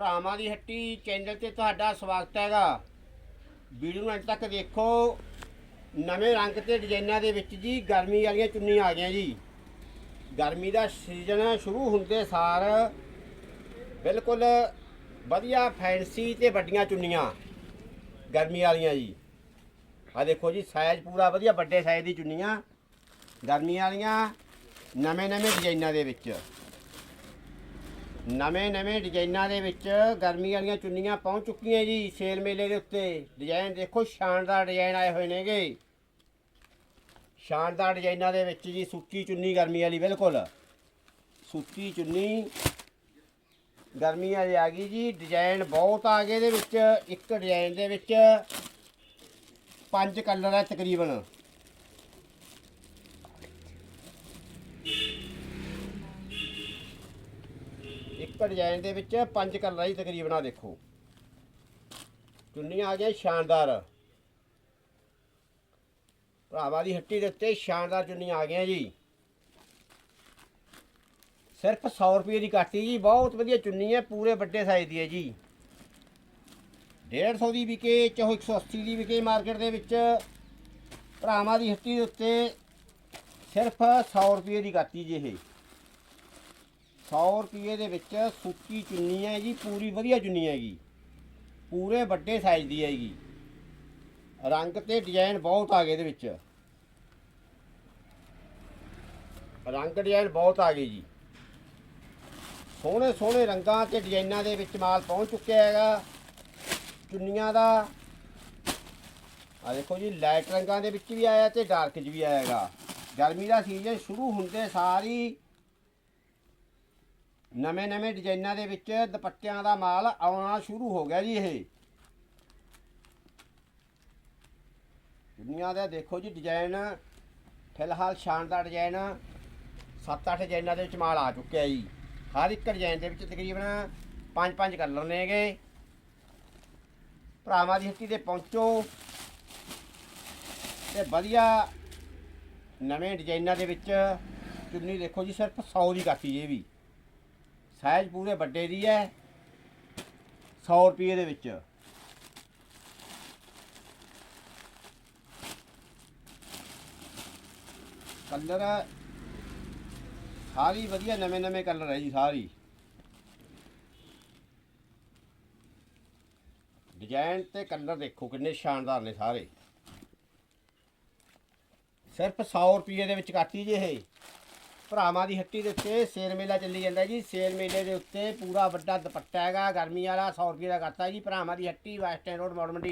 ਭਰਾਵਾਂ ਦੀ ਹੱਟੀ ਚੈਨਲ ਤੇ ਤੁਹਾਡਾ ਸਵਾਗਤ ਹੈਗਾ ਵੀਡੀਓ ਨੂੰ ਅੰਤ ਤੱਕ ਦੇਖੋ। ਨਵੇਂ ਰੰਗ ਤੇ ਡਿਜ਼ਾਈਨਾਂ ਦੇ ਵਿੱਚ ਜੀ ਗਰਮੀ ਵਾਲੀਆਂ ਚੁੰਨੀਆਂ ਆ ਗਈਆਂ ਜੀ। ਗਰਮੀ ਦਾ ਸੀਜ਼ਨ ਸ਼ੁਰੂ ਹੁੰਦੇ ਸਾਰ ਬਿਲਕੁਲ ਵਧੀਆ ਫੈਂਸੀ ਤੇ ਵੱਡੀਆਂ ਚੁੰਨੀਆਂ ਗਰਮੀ ਵਾਲੀਆਂ ਜੀ। ਆ ਦੇਖੋ ਜੀ ਸਾਈਜ਼ ਪੂਰਾ ਵਧੀਆ ਵੱਡੇ ਸਾਈਜ਼ ਦੀ ਚੁੰਨੀਆਂ ਗਰਮੀ ਵਾਲੀਆਂ ਨਵੇਂ ਨਵੇਂ ਡਿਜ਼ਾਈਨਾਂ ਦੇ ਵਿੱਚ। ਨਵੇਂ ਨਵੇਂ ਡਿਜ਼ਾਈਨਾਂ ਦੇ ਵਿੱਚ ਗਰਮੀ ਵਾਲੀਆਂ ਚੁੰਨੀਆਂ ਪਹੁੰਚ ਚੁੱਕੀਆਂ ਜੀ, ਸੇਲ ਮੇਲੇ ਦੇ ਉੱਤੇ। ਡਿਜ਼ਾਈਨ ਦੇਖੋ, ਸ਼ਾਨਦਾਰ ਡਿਜ਼ਾਈਨ ਆਏ ਹੋਏ ਨੇਗੇ। ਸ਼ਾਨਦਾਰ ਡਿਜ਼ਾਈਨਾਂ ਦੇ ਵਿੱਚ ਜੀ, ਸੁੱਕੀ ਚੁੰਨੀ ਗਰਮੀ ਵਾਲੀ, ਬਿਲਕੁਲ। ਸੁੱਕੀ ਚੁੰਨੀ ਗਰਮੀ ਵਾਲੀ ਆ ਗਈ ਜੀ। ਡਿਜ਼ਾਈਨ ਬਹੁਤ ਆ ਗਏ ਇਹਦੇ ਵਿੱਚ। ਇੱਕ ਡਿਜ਼ਾਈਨ ਦੇ ਵਿੱਚ ਪੰਜ ਕਲਰ ਹੈ ਤਕਰੀਬਨ ਇੱਕ ਡਿਜ਼ਾਈਨ ਦੇ ਵਿੱਚ ਪੰਜ ਕਲਰਾਂ ਹੀ ਤਕਰੀਬਨ ਆ ਦੇਖੋ। ਚੁੰਨੀਆਂ ਆ ਗਈਆਂ ਸ਼ਾਨਦਾਰ। ਭਰਾਵਾਂ ਦੀ ਹੱਟੀ ਦੇ ਉੱਤੇ ਸ਼ਾਨਦਾਰ ਚੁੰਨੀਆਂ ਆ ਗਈਆਂ ਜੀ। ਸਿਰਫ 100 ਰੁਪਏ ਦੀ ਕਾਟੀ ਜੀ, ਬਹੁਤ ਵਧੀਆ ਚੁੰਨੀ ਹੈ, ਪੂਰੇ ਵੱਡੇ ਸਾਈਜ਼ ਦੀ ਹੈ ਜੀ। 150 ਦੀ ਵਿਕੇ ਚਾਹੋ 180 ਦੀ ਵਿਕੇ ਮਾਰਕੀਟ ਦੇ ਵਿੱਚ। ਭਰਾਵਾਂ ਦੀ ਹੱਟੀ ਦੇ ਉੱਤੇ ਸਿਰਫ 100 ਰੁਪਏ ਦੀ ਕਾਟੀ ਜੀ ਇਹ। 100 ਰੁਪਏ ਦੇ ਵਿੱਚ ਸੁੱਕੀ ਚੁੰਨੀ ਹੈ ਜੀ ਪੂਰੀ ਵਧੀਆ ਚੁੰਨੀ ਹੈਗੀ। ਪੂਰੇ ਵੱਡੇ ਸਾਈਜ਼ ਦੀ ਹੈਗੀ। ਰੰਗ ਤੇ ਡਿਜ਼ਾਈਨ ਬਹੁਤ ਆ ਗਏ ਇਹਦੇ ਵਿੱਚ। ਰੰਗ ਡਿਜ਼ਾਈਨ ਬਹੁਤ ਆ ਗਏ ਜੀ। ਸੋਹਣੇ ਸੋਹਣੇ ਰੰਗਾਂ ਤੇ ਡਿਜ਼ਾਈਨਾਂ ਦੇ ਵਿੱਚ ਮਾਲ ਪਹੁੰਚ ਚੁੱਕਿਆ ਹੈਗਾ। ਚੁੰਨੀਆਂ ਦਾ। ਆ ਦੇਖੋ ਜੀ ਲਾਈਟ ਰੰਗਾਂ ਦੇ ਵਿੱਚ ਵੀ ਆਇਆ ਤੇ ਡਾਰਕ 'ਚ ਵੀ ਆਇਆ ਹੈਗਾ। ਗਰਮੀ ਦਾ ਸੀਜ਼ਨ ਸ਼ੁਰੂ ਹੁੰਦੇ ਸਾਰੀ ਨਵੇਂ ਨਵੇਂ ਡਿਜ਼ਾਈਨਾਂ ਦੇ ਵਿੱਚ ਦੁਪੱਟਿਆਂ ਦਾ ਮਾਲ ਆਉਣਾ ਸ਼ੁਰੂ ਹੋ ਗਿਆ ਜੀ ਇਹ। ਦੁਨੀਆ ਦਾ ਦੇਖੋ ਜੀ ਡਿਜ਼ਾਈਨ, ਫਿਲਹਾਲ ਸ਼ਾਨਦਾਰ ਡਿਜ਼ਾਈਨ 7-8 ਡਿਜ਼ਾਈਨਾਂ ਦੇ ਵਿੱਚ ਮਾਲ ਆ ਚੁੱਕਿਆ ਜੀ। ਹਰ ਇੱਕ ਡਿਜ਼ਾਈਨ ਦੇ ਵਿੱਚ ਤਕਰੀਬਨ 5-5 ਕਲਰ ਨੇਗੇ। ਭਰਾਵਾਂ ਦੀ ਹੱਟੀ ਤੇ ਪਹੁੰਚੋ ਤੇ ਵਧੀਆ ਨਵੇਂ ਡਿਜ਼ਾਈਨਾਂ ਦੇ ਵਿੱਚ ਚੁੰਨੀ ਦੇਖੋ ਜੀ ਸਿਰਫ 100 ਦੀ ਕਾਟੀ ਇਹ ਵੀ। ਸਾਈਜ਼ ਪੂਰੇ ਵੱਡੇ ਦੀ ਹੈ 100 ਰੁਪਏ ਦੇ ਵਿੱਚ। ਕਲਰ ਸਾਰੀ ਵਧੀਆ, ਨਵੇਂ ਨਵੇਂ ਕਲਰ ਹੈ ਜੀ ਸਾਰੀ। ਡਿਜ਼ਾਈਨ ਤੇ ਕਲਰ ਦੇਖੋ ਕਿੰਨੇ ਸ਼ਾਨਦਾਰ ਨੇ ਸਾਰੇ। ਸਿਰਫ 100 ਰੁਪਏ ਦੇ ਵਿੱਚ ਕਾਟੀ ਜੇ ਇਹ। ਭਰਾਵਾਂ ਦੀ ਹੱਟੀ ਦੇ ਉੱਤੇ ਸੇਲ ਮੇਲਾ ਚੱਲੀ ਜਾਂਦਾ ਜੀ। ਸੇਲ ਮੇਲੇ ਦੇ ਉੱਤੇ ਪੂਰਾ ਵੱਡਾ ਦੁਪੱਟਾ ਹੈਗਾ। ਗਰਮੀ ਵਾਲਾ 100 ਰੁਪਏ ਦਾ ਕਰਤਾ ਜੀ। ਭਰਾਵਾਂ ਦੀ ਹੱਟੀ ਵੈਸਟਰਨ ਰੋਡ ਮੋੜ ਮੰਡੀ